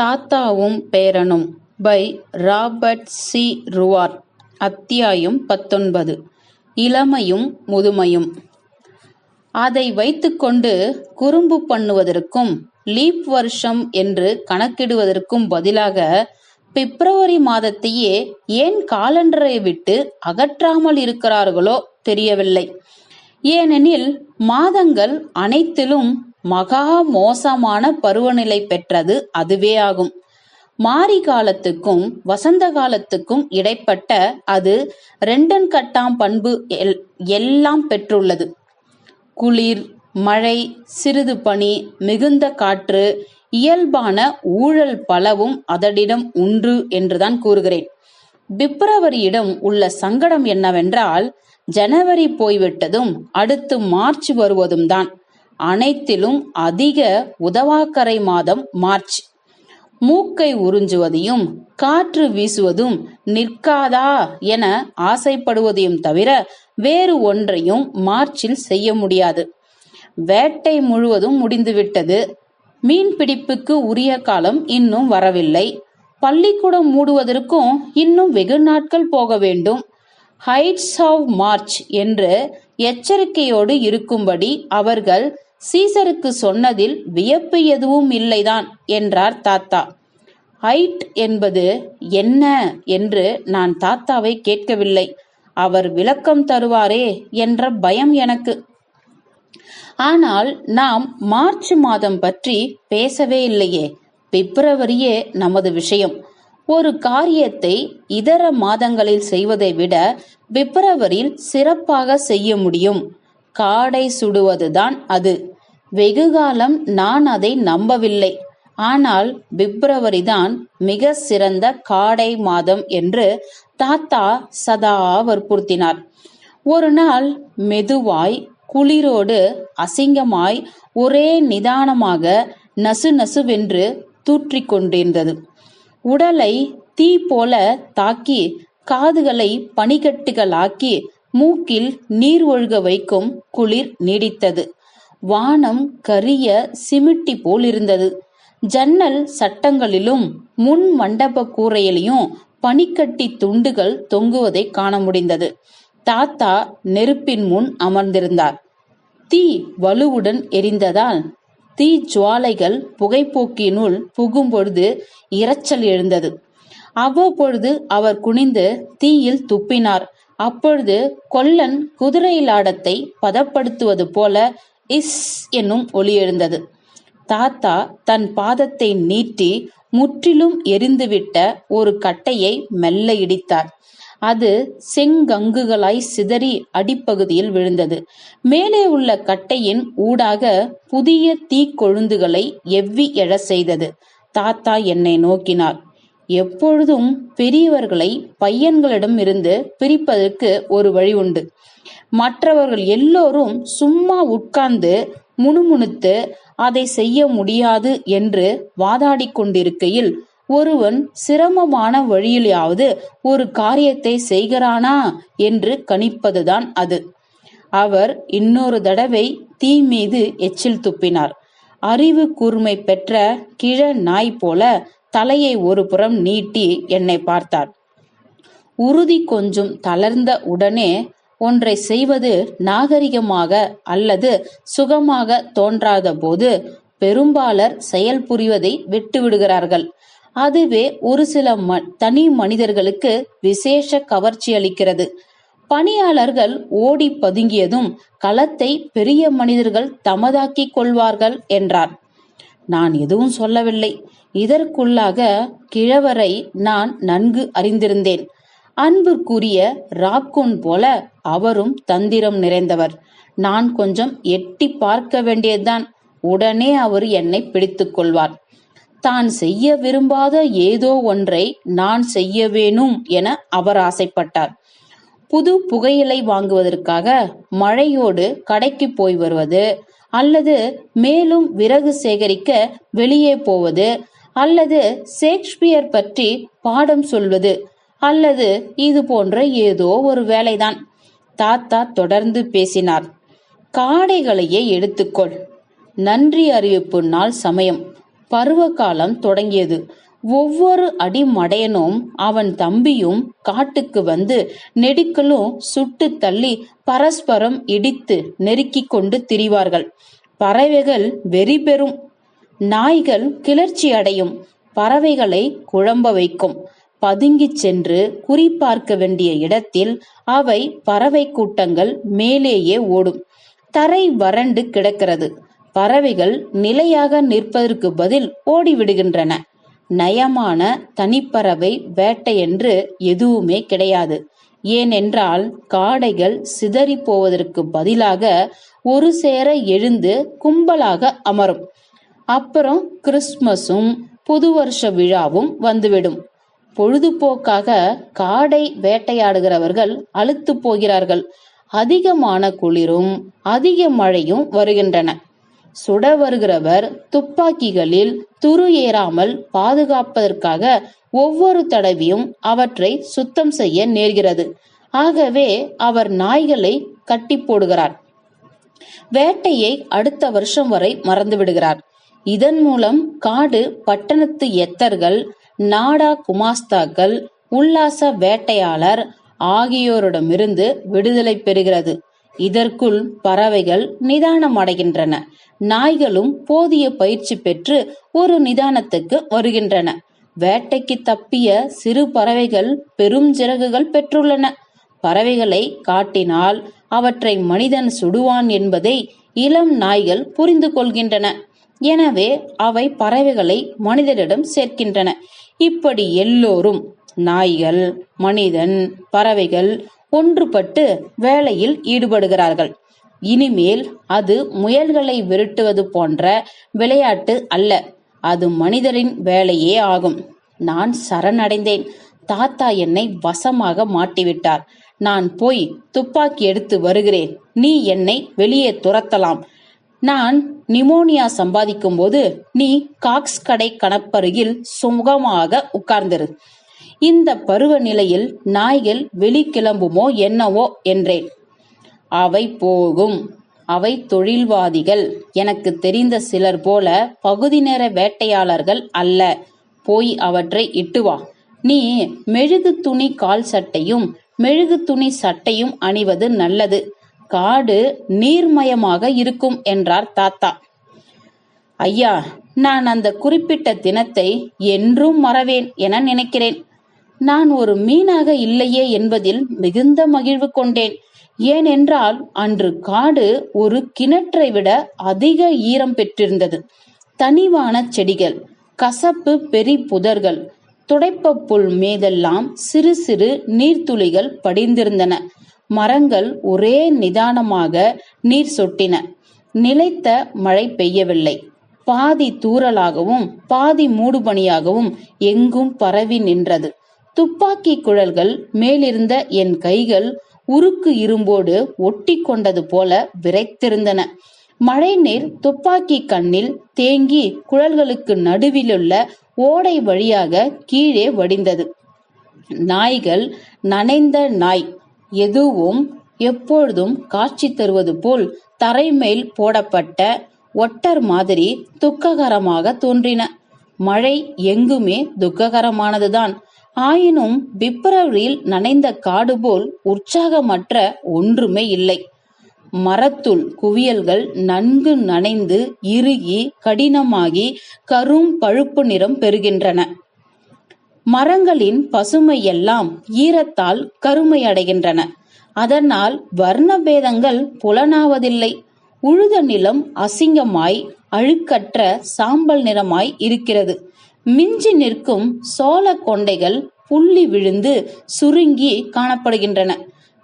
தாத்தாவும் பேரனும் by Robert C. ருவார். அத்தியாயம் பத்தொன்பது. இளமையும் முதுமையும். அதை வைத்துக்கொண்டு குறும்பு பண்ணுவதற்கும் லீப் வருஷம் என்று கணக்கிடுவதற்கும் பதிலாக பிப்ரவரி மாதத்தையே ஏன் காலண்டரை விட்டு அகற்றாமல் இருக்கிறார்களோ தெரியவில்லை. ஏனெனில் மாதங்கள் அனைத்திலும் மகா மோசமான பருவநிலை பெற்றது அதுவே ஆகும். மாரி காலத்துக்கும் வசந்த காலத்துக்கும் இடைப்பட்ட அது ரெண்டன் கட்டாம் பண்பு எல்- எல்லாம் பெற்றுள்ளது. குளிர் மழை சிறிது பனி மிகுந்த காற்று இயல்பான ஊழல் பலவும் அதனிடம் உண்டு என்றுதான் கூறுகிறேன். பிப்ரவரியிடம் உள்ள சங்கடம் என்னவென்றால் ஜனவரி போய்விட்டதும் அடுத்து மார்ச் வருவதும் தான் அனைத்திலும் அதிக உதவாக்கரை மாதம் மார்ச். மூக்கை உறிஞ்சுவதையும் காற்று வீசுவதும் நிற்காதா என ஆசைப்படுவதையும் தவிர வேறு ஒன்றையும் மார்ச்சில் செய்ய முடியாது. வேட்டை முழுவதும் முடிந்துவிட்டது. மீன் பிடிப்புக்கு உரிய காலம் இன்னும் வரவில்லை. பள்ளிக்கூடம் மூடுவதற்கும் இன்னும் வெகு நாட்கள் போக வேண்டும். ஹைட்ஸ் ஆஃப் மார்ச் என்று எச்சரிக்கையோடு இருக்கும்படி அவர்கள் சீசருக்கு சொன்னதில் வியப்பு எதுவும் இல்லைதான் என்றார் தாத்தா. ஹைட் என்பது என்ன என்று நான் தாத்தாவை கேட்கவில்லை. அவர் விளக்கம் தருவாரே என்ற பயம் எனக்கு. ஆனால் நாம் மார்ச் மாதம் பற்றி பேசவே இல்லையே. பிப்ரவரியே நமது விஷயம். ஒரு காரியத்தை இதர மாதங்களில் செய்வதை விட பிப்ரவரியில் சிறப்பாக செய்ய முடியும். காடை சுடுவதுதான் அது. வெகுகாலம் நான் அதை நம்பவில்லை. ஆனால் பிப்ரவரி தான் மிக சிறந்த காடை மாதம் என்று தாத்தா சதா வற்புறுத்தினார். ஒரு நாள் மெதுவாய் குளிரோடு அசிங்கமாய் ஒரே நிதானமாக நசு நசுவென்று தூற்றிக் கொண்டிருந்தது. உடலை தீ போல தாக்கி காதுகளை பனிக்கட்டுகளாக்கி மூக்கில் நீர் ஒழுக வைக்கும் குளிர் நீடித்தது. வானம் கரிய சிமிட்டி போல் இருந்தது. ஜன்னல் சட்டங்களிலும் முன் மண்டப கூரையிலையும் பனிக்கட்டி துண்டுகள் தொங்குவதை காண முடிந்தது. தாத்தா நெருப்பின் முன் அமர்ந்திருந்தார். தீ வலுவுடன் எரிந்ததால் தீ ஜுவாலைகள் புகைப்போக்கினுள் புகும்பொழுது இரைச்சல் எழுந்தது. அவ்வப்பொழுது அவர் குனிந்து தீயில் துப்பினார். அப்பொழுது கொல்லன் குதிரையிலாடத்தை பதப்படுத்துவது போல இஸ் என்னும் ஒளி எழுந்தது. தாத்தா தன் பாதத்தை நீட்டி முற்றிலும் எரிந்துவிட்ட ஒரு கட்டையை மெல்ல இடித்தார். அது செங்கங்குகளாய் சிதறி அடிப்பகுதியில் விழுந்தது. மேலே உள்ள கட்டையின் ஊடாக புதிய தீக்கொழுந்துகளை எவ்வி எழ செய்தது. தாத்தா என்னை நோக்கினார். எப்பொழுதும் பெரியவர்களை பையன்களிடம் இருந்து பிரிப்பதற்கு ஒரு வழி உண்டு. மற்றவர்கள் எல்லோரும் சும்மா உட்கார்ந்து முணுமுணுத்து அதை செய்ய முடியாது என்று வாதாடி கொண்டிருக்கையில் ஒருவன் சிரமமான வழியிலாவது ஒரு காரியத்தை செய்கிறானா என்று கணிப்பதுதான் அது. அவர் இன்னொரு தடவை தீ மீது எச்சில் துப்பினார். அறிவு கூர்மை பெற்ற கிழ நாய் போல தலையை ஒரு புறம் நீட்டி என்னை பார்த்தார். உறுதி கொஞ்சம் தளர்ந்த உடனே ஒன்றை செய்வது நாகரிகமாக அல்லது சுகமாக தோன்றாத போது பெரும்பாலர் செயல் புரிவதை விட்டுவிடுகிறார்கள் அதுவே ஒரு சில ம தனி மனிதர்களுக்கு விசேஷ கவர்ச்சி அளிக்கிறது. பணியாளர்கள் ஓடி பதுங்கியதும் களத்தை பெரிய மனிதர்கள் தமதாக்கிக் கொள்வார்கள் என்றார். நான் எதுவும் சொல்லவில்லை. இதற்குள்ளாக கிழவரை நான் நன்கு அறிந்திருந்தேன். அன்பிற்குரிய ராக்கூன் போல அவரும் தந்திரம் நிறைந்தவர். நான் கொஞ்சம் எட்டி பார்க்க வேண்டியதுதான். உடனே அவர் என்னை பிடித்துக் கொள்வார். தான் செய்ய விரும்பாத ஏதோ ஒன்றை நான் செய்ய வேணும் என அவர் ஆசைப்பட்டார். புது புகையிலை வாங்குவதற்காக மழையோடு கடைக்கு போய் வருவது அல்லது மேலும் விறகு சேகரிக்க வெளியே போவது அல்லது ஷேக்ஸ்பியர் பற்றி பாடம் சொல்வது அல்லது இது போன்ற ஏதோ ஒரு வேலைதான். தாத்தா தொடர்ந்து பேசினார். காடைகளையே எடுத்துக்கொள். நன்றி அறிவிப்பு நாள் சமயம். பருவகாலம் தொடங்கியது. ஒவ்வொரு அடிமடையனும் அவன் தம்பியும் காட்டுக்கு வந்து நெடுக்கலும் சுட்டு தள்ளி பரஸ்பரம் இடித்து நெருக்கிக் கொண்டு திரிவார்கள். பறவைகள் வெறி பெறும். நாய்கள் கிளர்ச்சி அடையும். பறவைகளை குழம்ப வைக்கும். பதுங்கிச் சென்று குறிபார்க்க வேண்டிய இடத்தில் அவை பறவை கூட்டங்கள் மேலேயே ஓடும். தரை வறண்டு கிடக்கிறது. பறவைகள் நிலையாக நிற்பதற்கு பதில் ஓடிவிடுகின்றன. நயமான தனிப்பறவை வேட்டையென்று எதுவுமே கிடையாது. ஏனென்றால் காடைகள் சிதறி போவதற்கு பதிலாக ஒரு சேர எழுந்து கும்பலாக அமரும். அப்புறம் கிறிஸ்மஸும் புது வருஷ விழாவும் வந்துவிடும். பொழுதுபோக்காக காடை வேட்டையாடுகிறவர்கள் அழுத்து போகிறார்கள். அதிகமான குளிரும் அதிக மழையும் வருகின்றன. சுட வருகிறவர் துப்பாக்கிகளில் துரு ஏறாமல் பாதுகாப்பதற்காக ஒவ்வொரு தடவையும் அவற்றை சுத்தம் செய்ய நேர்கிறது. ஆகவே அவர் நாய்களை கட்டி போடுகிறார். வேட்டையை அடுத்த வருஷம் வரை மறந்து விடுகிறார் இதன் மூலம் காடு பட்டணத்து எத்தர்கள் நாடா குமாஸ்தாக்கள் உல்லாச வேட்டையாளர் ஆகியோரிடமிருந்து விடுதலை பெறுகிறது. இதற்குள் பறவைகள் நிதானம் அடைகின்றன நாய்களும் போதிய பயிற்சி பெற்று ஒரு நிதானத்துக்கு வருகின்றன. வேட்டைக்கு தப்பிய சிறு பறவைகள் பெரும் சிறகுகள் பெற்றுள்ளன. பறவைகளை காட்டினால் அவற்றை மனிதன் சுடுவான் என்பதை இளம் நாய்கள் புரிந்து கொள்கின்றன. எனவே அவை பறவைகளை மனிதரிடம் சேர்க்கின்றன. இப்படி எல்லோரும் நாய்கள் மனிதன் பறவைகள் ஒன்றுபட்டு வேலையில் ஈடுபடுகிறார்கள். இனிமேல் அது முயல்களை விரட்டுவது போன்ற விளையாட்டு அல்ல அது மனிதரின் வேலையே ஆகும். நான் சரணடைந்தேன். தாத்தா என்னை வசமாக மாட்டிவிட்டார். நான் போய் துப்பாக்கி எடுத்து வருகிறேன். நீ என்னை வெளியே துரத்தலாம். நான் நிமோனியா சம்பாதிக்கும் போது நீ காக்ஸ் கடை கணப்பருகில் சுகமாக உட்கார்ந்திரு. இந்த பருவநிலையில் நாய்கள் வெளிக்கிளம்புமோ என்னவோ என்றேன். அவை போகும். அவை தொழில்வாதிகள். எனக்கு தெரிந்த சிலர் போல பகுதி நேர வேட்டையாளர்கள் அல்ல. போய் அவற்றை இட்டு வா. நீ மெழுகு துணி கால் சட்டையும் மெழுகு துணி சட்டையும் அணிவது நல்லது. காடு நீர்மயமாக இருக்கும் என்றார் தாத்தா. ஐயா நான் அந்த குறிப்பிட்ட தினத்தை என்றும் மறவேன் என நினைக்கிறேன். நான் ஒரு மீனாக இல்லையே என்பதில் மிகுந்த மகிழ்வு கொண்டேன். ஏனென்றால் அன்று காடு ஒரு கிணற்றை விட அதிக ஈரம் பெற்றிருந்தது. தனிவான செடிகள் கசப்பு பெரி புதர்கள் துடைப்ப புல் மீதெல்லாம் சிறு சிறு நீர்த்துளிகள் படிந்திருந்தன. மரங்கள் ஒரே நிதானமாக நீர் சொட்டின. நிலைத்த மழை பெய்யவில்லை. பாதி தூறலாகவும் பாதி மூடுபனியாகவும் எங்கும் பரவி நின்றது. துப்பாக்கி குழல்கள் மேலிருந்த என் கைகள் உருக்கு இரும்போடு ஒட்டி கொண்டது போல விரைத்திருந்தன. மழை நீர் துப்பாக்கி கண்ணில் தேங்கி குழல்களுக்கு நடுவிலுள்ள ஓடை வழியாக கீழே வடிந்தது. நாய்கள் நனைந்த நாய். எதுவும் எப்பொழுதும் காட்சி தருவது போல் தரைமேல் போடப்பட்ட ஒட்டர் மாதிரி துக்ககரமாக தோன்றின. மழை எங்குமே துக்ககரமானதுதான். ஆயினும் பிப்ரவரியில் நனைந்த காடு போல் உற்சாகமற்ற ஒன்றுமே இல்லை. மரத்துள் குவியல்கள் நன்கு நனைந்து இறுகி கடினமாகி கரும் பழுப்பு நிறம் பெறுகின்றன. மரங்களின் பசுமையெல்லாம் ஈரத்தால் கருமையடைகின்றன. அதனால் வர்ண பேதங்கள் புலனாவதில்லை. உழுத நிலம் அசிங்கமாய் அழுக்கற்ற சாம்பல் நிறமாய் இருக்கிறது. மிஞ்சி நிற்கும் சோள கொண்டைகள் புள்ளி விழுந்து சுருங்கி காணப்படுகின்றன.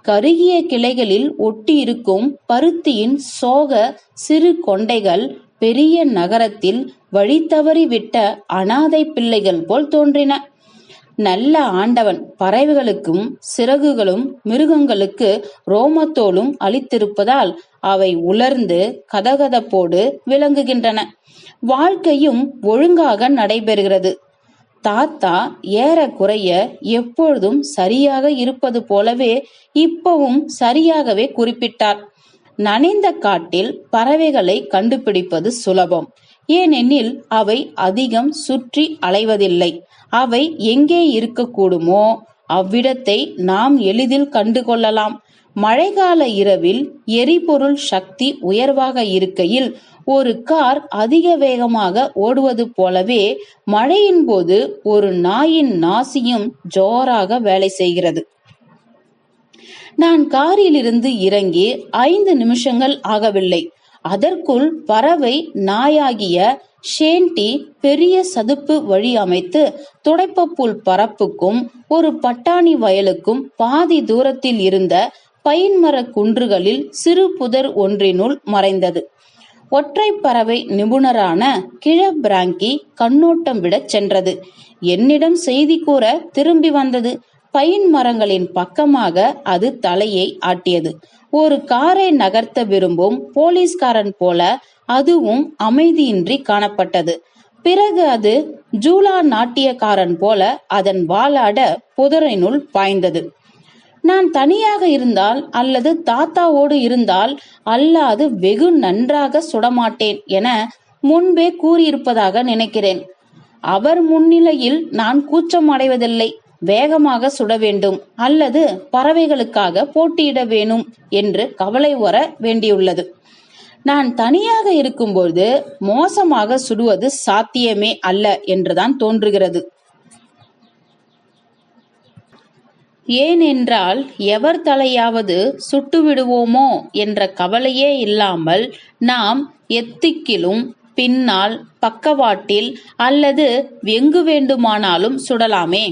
கருகிய கிளைகளில் ஒட்டியிருக்கும் பருத்தியின் சோக சிறு கொண்டைகள் பெரிய நகரத்தில் வழி தவறிவிட்ட அனாதை பிள்ளைகள் போல் தோன்றின. நல்ல ஆண்டவன் பறவைகளுக்கும் சிறகுகளும் மிருகங்களுக்கு ரோமத்தோலும் அளித்திருப்பதால் அவை உலர்ந்து கதகதப்போடு விளங்குகின்றன. வாழ்க்கையும் ஒழுங்காக நடைபெறுகிறது. தாத்தா ஏறக்குறைய எப்பொழுதும் சரியாக இருப்பது போலவே இப்பவும் சரியாகவே குறிப்பிட்டார். நனைந்த காட்டில் பறவைகளை கண்டுபிடிப்பது சுலபம். ஏனெனில் அவை அதிகம் சுற்றி அலைவதில்லை. அவை எங்கே இருக்கக்கூடுமோ அவ்விடத்தை நாம் எளிதில் கண்டுகொள்ளலாம். மழைக்கால இரவில் எரிபொருள் சக்தி உயர்வாக இருக்கையில் ஒரு கார் அதிக வேகமாக ஓடுவது போலவே மழையின் போது ஒரு நாயின் நாசியும் ஜோராக வேலை செய்கிறது. நான் காரிலிருந்து இறங்கி ஐந்து நிமிஷங்கள் ஆகவில்லை. அதற்குள் பறவை நாயாகிய ஷேன்டி பெரிய சதுப்பு வழி அமைத்து துடைப்பப்புல் பரப்புக்கும் ஒரு பட்டாணி வயலுக்கும் பாதி தூரத்தில் இருந்த பைன்மரக் குன்றுகளில் சிறு புதர் ஒன்றினுள் மறைந்தது. ஒற்றை பறவை நிபுணரான கிழ பிராங்கி கண்ணோட்டம் விடச் சென்றது. என்னிடம் செய்தி கூற திரும்பி வந்தது. பைன் மரங்களின் பக்கமாக அது தலையை ஆட்டியது. ஒரு காரை நகர்த்த விரும்பும் போலீஸ்காரன் போல அதுவும் அமைதியின்றி காணப்பட்டது. பிறகு அது ஜூலா நாட்டியக்காரன் போல அதன் வாளாட புதரினுள் பாய்ந்தது. நான் தனியாக இருந்தால் அல்லது தாத்தாவோடு இருந்தால் அல்லாது வெகு நன்றாக சுடமாட்டேன் என முன்பே கூறியிருப்பதாக நினைக்கிறேன். அவர் முன்னிலையில் நான் கூச்சம் அடைவதில்லை. வேகமாக சுட வேண்டும் அல்லது பறவைகளுக்காக போட்டியிட வேணும் என்று கவலை வர வேண்டியுள்ளது. நான் தனியாக இருக்கும்போது மோசமாக சுடுவது சாத்தியமே அல்ல என்றுதான் தோன்றுகிறது. ஏனென்றால் எவர் தலையாவது சுட்டுவிடுவோமோ என்ற கவலையே இல்லாமல் நாம் எத்திக்கிலும் பின்னால் பக்கவாட்டில் அல்லது எங்கு வேண்டுமானாலும் சுடலாமே.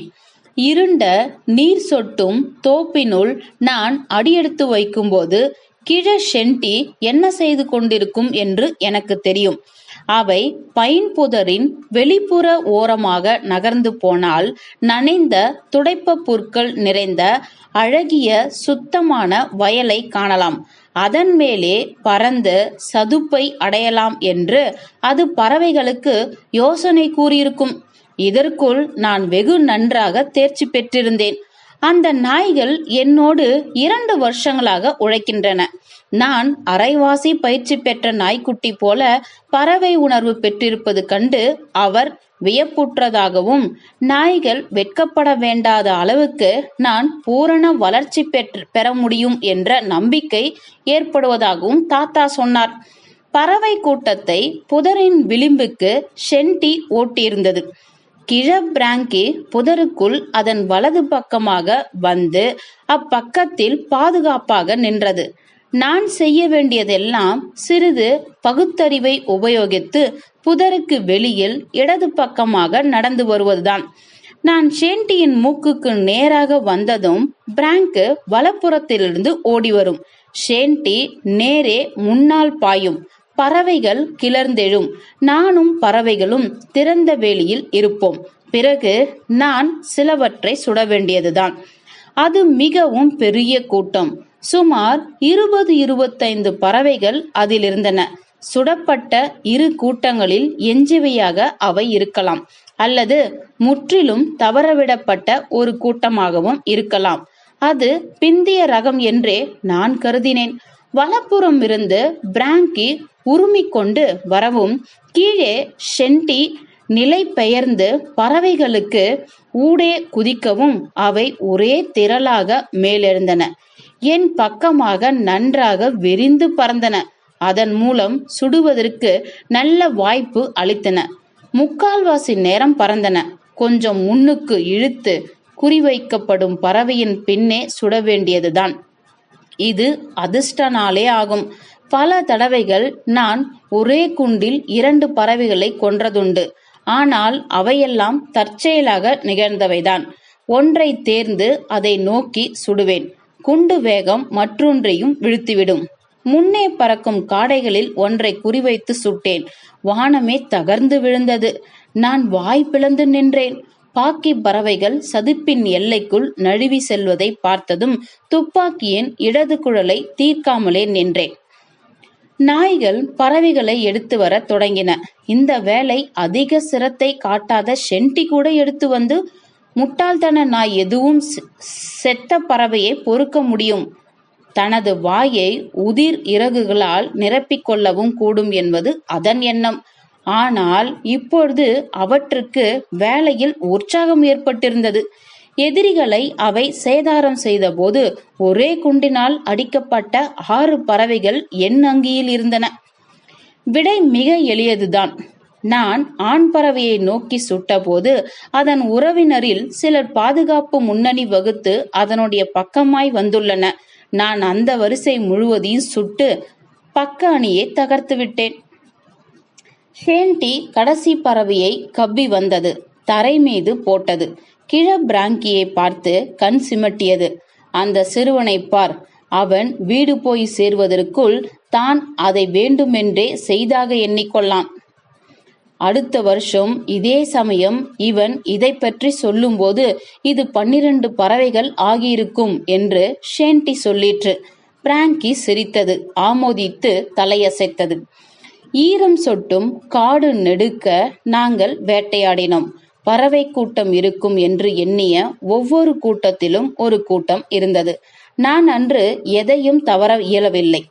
இருண்ட நீர் சொட்டும் தோப்பினுள் நான் அடியெடுத்து வைக்கும்போது கிழ ஷென்டி என்ன செய்து கொண்டிருக்கும் என்று எனக்கு தெரியும். அவை பைன் புதரின் வெளிப்புற ஓரமாக நகர்ந்து போனால் நனைந்த துடைப்ப புற்கள் நிறைந்த அழகிய சுத்தமான வயலை காணலாம். அதன் மேலே பறந்து சதுப்பை அடையலாம் என்று அது பறவைகளுக்கு யோசனை கூறியிருக்கும். இதற்குள் நான் வெகு நன்றாக தேர்ச்சி பெற்றிருந்தேன். அந்த நாய்கள் என்னோடு இரண்டு வருஷங்களாக உழைக்கின்றன. நான் அரைவாசி பயிற்சி பெற்ற நாய்க்குட்டி போல பறவை உணர்வு பெற்றிருப்பது கண்டு அவர் வியப்புற்றதாகவும் நாய்கள் வெட்கப்பட வேண்டாத அளவுக்கு நான் பூரண வளர்ச்சி பெற்று பெற முடியும் என்ற நம்பிக்கை ஏற்படுவதாகவும் தாத்தா சொன்னார். பறவை கூட்டத்தை புதரின் விளிம்புக்கு ஷென்டி ஓட்டியிருந்தது. கிழபிராங்கி புதருக்குள் அதன் வலது பக்கமாக வந்து அப்பக்கத்தில் பாதுகாப்பாக நின்றது. நான் செய்ய வேண்டியதெல்லாம் சிறிது பகுத்தறிவை உபயோகித்து புதருக்கு வெளியில் இடது பக்கமாக நடந்து வருவதுதான். நான் ஷேண்டியின் மூக்குக்கு நேராக வந்ததும் பிராங்கு வலப்புறத்திலிருந்து ஓடி வரும் ஷேண்டி நேரே முன்னால் பாயும். பறவைகள் கிளர்ந்தெழும். நானும் பறவைகளும் திறந்த வேலியில் இருப்போம். பிறகு நான் சிலவற்றை சுட வேண்டியதுதான் அது மிகவும் பெரிய கூட்டம். சுமார் இருபது இருபத்தைந்து பறவைகள் அதில் இருந்தன சுடப்பட்ட இரு கூட்டங்களில் எஞ்சிவையாக அவை இருக்கலாம். அல்லது முற்றிலும் தவறவிடப்பட்ட ஒரு கூட்டமாகவும் இருக்கலாம். அது பிந்திய ரகம் என்றே நான் கருதினேன். வலப்புறம் இருந்து பிராங்கி உருமிக் கொண்டு வரவும் கீழே ஷென்டி நிலை பெயர்ந்து பறவைகளுக்கு ஊடே குதிக்கவும் அவை ஒரே திரளாக மேலெழுந்தன. என் பக்கமாக நன்றாக விரிந்து பறந்தன. அதன் மூலம் சுடுவதற்கு நல்ல வாய்ப்பு அளித்தன. முக்கால்வாசி நேரம் பறந்தன. கொஞ்சம் முன்னுக்கு இழுத்து குறிவைக்கப்படும் பறவையின் பின்னே சுட வேண்டியதுதான் இது அதிர்ஷ்ட நாளே ஆகும். பல தடவைகள் நான் ஒரே குண்டில் இரண்டு பறவைகளை கொன்றதுண்டு. ஆனால் அவையெல்லாம் தற்செயலாக நிகழ்ந்தவைதான். ஒன்றை தேர்ந்து அதை நோக்கி சுடுவேன். குண்டு வேகம் மற்றொன்றையும் வீழ்த்திவிடும். முன்னே பறக்கும் காடைகளில் ஒன்றை குறிவைத்து சுட்டேன். வானமே தகர்ந்து விழுந்தது. நான் வாய் பிளந்து நின்றேன். பாக்கி பறவைகள் சதுப்பின் எல்லைக்குள் நழுவி செல்வதை பார்த்ததும் துப்பாக்கியின் இடது குழலை தீர்க்காமலே நின்றேன். நாய்கள் பறவைகளை எடுத்து வர தொடங்கின. இந்த வேலை அதிக சிரத்தை காட்டாத ஷென்டி கூட எடுத்து வந்து முட்டாள்தன நாய் எதுவும் செத்த பறவையை பொறுக்க முடியும். தனது வாயை உதிர் இறகுகளால் நிரப்பிக் கொள்ளவும் கூடும் என்பது அதன் எண்ணம். ஆனால் இப்பொழுது அவற்றுக்கு வேலையில் உற்சாகம் ஏற்பட்டிருந்தது. எதிரிகளை அவை சேதாரம் செய்தபோது ஒரே குண்டினால் அடிக்கப்பட்ட ஆறு பறவைகள் என் அங்கியில் இருந்தன. விடை மிக எளியதுதான். நான் ஆண் பறவையை நோக்கி சுட்டபோது அதன் உறவினரில் சிலர் பாதுகாப்பு முன்னணி வகுத்து அதனுடைய பக்கமாய் வந்துள்ளன. நான் அந்த வரிசை முழுவதையும் சுட்டு பக்க அணியை தகர்த்து விட்டேன் ஷேன்டி கடைசி பறவையை கவ்வி வந்தது. தரை மீது போட்டது. கிழ பிராங்கியை பார்த்து கண் சிமட்டியது. அந்த சிறுவனை பார். அவன் வீடு போய் சேர்வதற்குள் தான் அதை வேண்டுமென்றே செய்தாக எண்ணிக்கொள்ளான். அடுத்த வருஷம் இதே சமயம் இவன் இதை பற்றி சொல்லும்போது இது பன்னிரண்டு பறவைகள் ஆகியிருக்கும் என்று ஷேன்டி சொல்லிற்று. பிராங்கி சிரித்தது ஆமோதித்து தலையசைத்தது. ஈரம் சொட்டும் காடு நெடுக்க நாங்கள் வேட்டையாடினோம். பறவை கூட்டம் இருக்கும் என்று எண்ணிய ஒவ்வொரு கூட்டத்திலும் ஒரு கூட்டம் இருந்தது. நான் அன்று எதையும் தவற இயலவில்லை.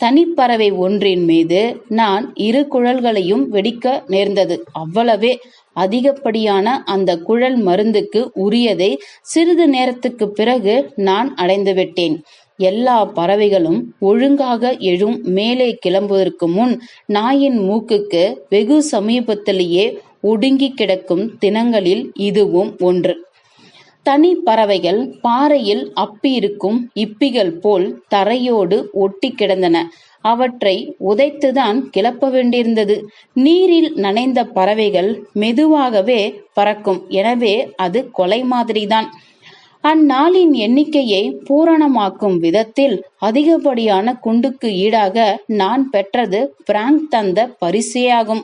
தனிப்பறவை ஒன்றின் மீது நான் இரு குழல்களையும் வெடிக்க நேர்ந்தது. அவ்வளவே அதிகப்படியான அந்த குழல் மருந்துக்கு உரியதை சிறிது நேரத்துக்கு பிறகு நான் அடைந்துவிட்டேன். எல்லா பறவைகளும் ஒழுங்காக எழும் மேலே கிளம்புவதற்கு முன் நாயின் மூக்குக்கு வெகு சமீபத்திலேயே ஒடுங்கி கிடக்கும் தினங்களில் இதுவும் ஒன்று. தனி பறவைகள் பாறையில் அப்பியிருக்கும் இப்பிகள் போல் தரையோடு ஒட்டி கிடந்தன. அவற்றை உதைத்துதான் கிளப்ப வேண்டியிருந்தது. நீரில் நனைந்த பறவைகள் மெதுவாகவே பறக்கும். எனவே அது கொலை மாதிரிதான். அந்நாளின் எண்ணிக்கையை பூரணமாக்கும் விதத்தில் அதிகப்படியான குண்டுக்கு ஈடாக நான் பெற்றது பிராங்க் தந்த பரிசேயாகும்.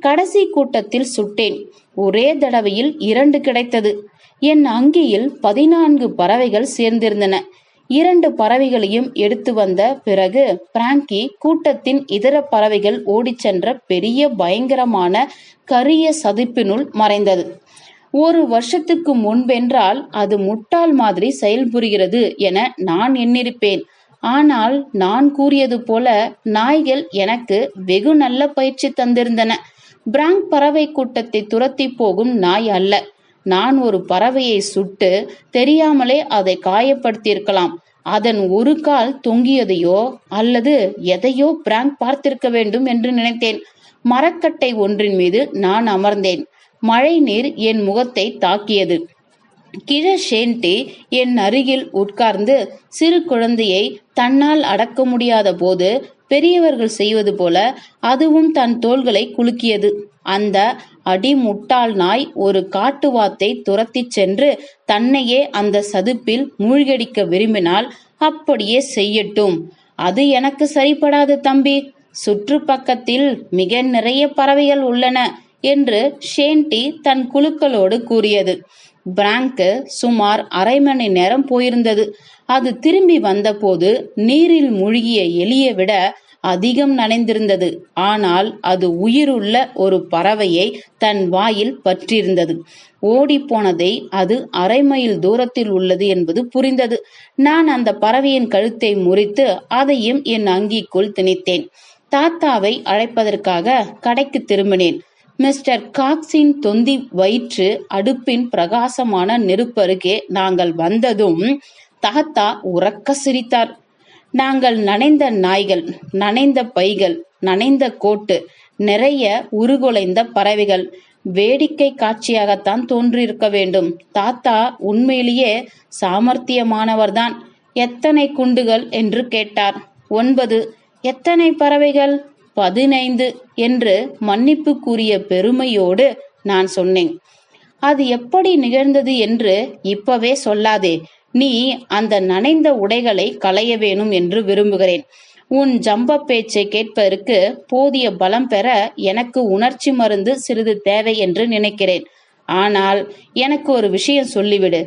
கடைசி கூட்டத்தில் சுட்டேன். ஒரே தடவையில் இரண்டு கிடைத்தது. என் அங்கியில் பதினான்கு பறவைகள் சேர்ந்திருந்தன. இரண்டு பறவைகளையும் எடுத்து வந்த பிறகு பிராங்கி கூட்டத்தின் இதர பறவைகள் ஓடிச் சென்ற பெரிய பயங்கரமான கரிய சதிப்பினுள் மறைந்தது. ஒரு வருஷத்துக்கு முன்பென்றால் அது முட்டாள் மாதிரி செயல்புரிகிறது என நான் எண்ணிருப்பேன். ஆனால் நான் கூறியது போல நாய்கள் எனக்கு வெகு நல்ல பயிற்சி தந்திருந்தன. பிராங்க் பறவை கூட்டத்தை துரத்தி போகும் நாய் அல்ல. நான் ஒரு பறவையை சுட்டு தெரியாமலே அதை காயப்படுத்தியிருக்கலாம். அதன் ஒரு கால் தொங்கியதையோ அல்லது எதையோ பிராங்க் பார்த்திருக்க வேண்டும் என்று நினைத்தேன். மரக்கட்டை ஒன்றின் மீது நான் அமர்ந்தேன். மழை நீர் என் முகத்தை தாக்கியது. கிழ ஷேண்டி என் அருகில் உட்கார்ந்து சிறு குழந்தையை தன்னால் அடக்க முடியாத போது பெரியவர்கள் செய்வது போல அதுவும் தன் தோள்களை குலுக்கியது. அந்த அடி முட்டாள் நாய் ஒரு காட்டுவாத்தை துரத்திச் சென்று தன்னையே அந்த சதுப்பில் மூழ்கடிக்க விரும்பினால் அப்படியே செய்யட்டும். அது எனக்கு சரிப்படாது தம்பி. சுற்றுப்பக்கத்தில் மிக நிறைய பறவைகள் உள்ளன. என்று ஷேன்டி தன் குழுக்களோடு கூறியது. பிராங்கு சுமார் அரை மணி நேரம் போயிருந்தது. அது திரும்பி வந்தபோது நீரில் மூழ்கிய எலியை விட அதிகம் நனைந்திருந்தது. ஆனால் அது உயிருள்ள ஒரு பறவையை தன் வாயில் பற்றியிருந்தது. ஓடிப்போனதை அது அரை மைல் தூரத்தில் உள்ளது என்பது புரிந்தது. நான் அந்த பறவையின் கழுத்தை முறித்து அதையும் என் அங்கிக்குள் திணித்தேன். தாத்தாவை அழைப்பதற்காக கடைக்கு திரும்பினேன். மிஸ்டர் காக்ஸின் தொந்தி வயிற்று அடுப்பின் பிரகாசமான நெருப்பருகே நாங்கள் வந்ததும் தாத்தா உறக்க சிரித்தார். நாங்கள் நனைந்த நாய்கள் நனைந்த பைகள் நனைந்த கோட்டு நிறைய உருகுலைந்த பறவைகள் வேடிக்கை காட்சியாகத்தான் தோன்றியிருக்க வேண்டும். தாத்தா உண்மையிலேயே சாமர்த்தியமானவர்தான். எத்தனை குண்டுகள்? என்று கேட்டார். ஒன்பது. எத்தனை பறவைகள்? பதினைந்து என்று மன்னிப்பு கூறிய பெருமையோடு நான் சொன்னேன். அது எப்படி நிகழ்ந்தது என்று இப்பவே சொல்லாதே. நீ அந்த நனைந்த உடைகளை களைய வேணும் என்று விரும்புகிறேன். உன் ஜம்ப பேச்சை கேட்பதற்கு போதிய பலம் பெற எனக்கு உணர்ச்சி மருந்து சிறிது தேவை என்று நினைக்கிறேன். ஆனால் எனக்கு ஒரு விஷயம் சொல்லிவிடு.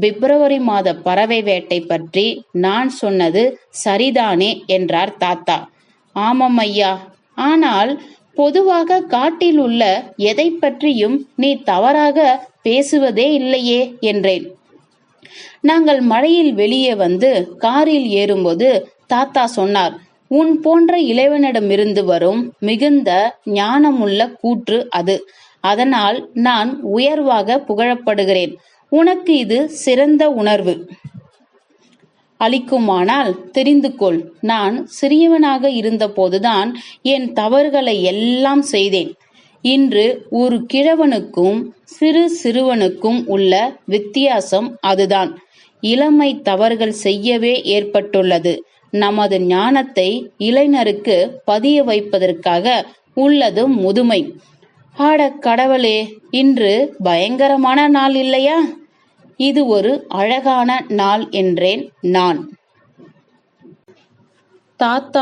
பிப்ரவரி மாத பறவை வேட்டை பற்றி நான் சொன்னது சரிதானே என்றார் தாத்தா. ஆமாம் ஐயா ஆனால் பொதுவாக காட்டில் உள்ள எதை பற்றியும் நீ தவறாக பேசுவதே இல்லையே என்றேன். நாங்கள் மழையில் வெளியே வந்து காரில் ஏறும்போது தாத்தா சொன்னார் உன் போன்ற இளைவனிடமிருந்து வரும் மிகுந்த ஞானமுள்ள கூற்று அது. அதனால் நான் உயர்வாக புகழப்படுகிறேன். உனக்கு இது சிறந்த உணர்வு. அளிக்குமானால் தெரிந்து கொள் நான் சிறியவனாக இருந்தபோதுதான் என் தவறுகளை எல்லாம் செய்தேன். இன்று ஒரு கிழவனுக்கும் சிறு சிறுவனுக்கும் உள்ள வித்தியாசம் அதுதான். இளமை தவறுகள் செய்யவே ஏற்பட்டுள்ளது. நமது ஞானத்தை இளைஞருக்கு பதிய வைப்பதற்காக உள்ளது முதுமை. ஆட கடவுளே இன்று பயங்கரமான நாள் இல்லையா? இது ஒரு அழகான நாள் என்றேன் நான். தாத்தா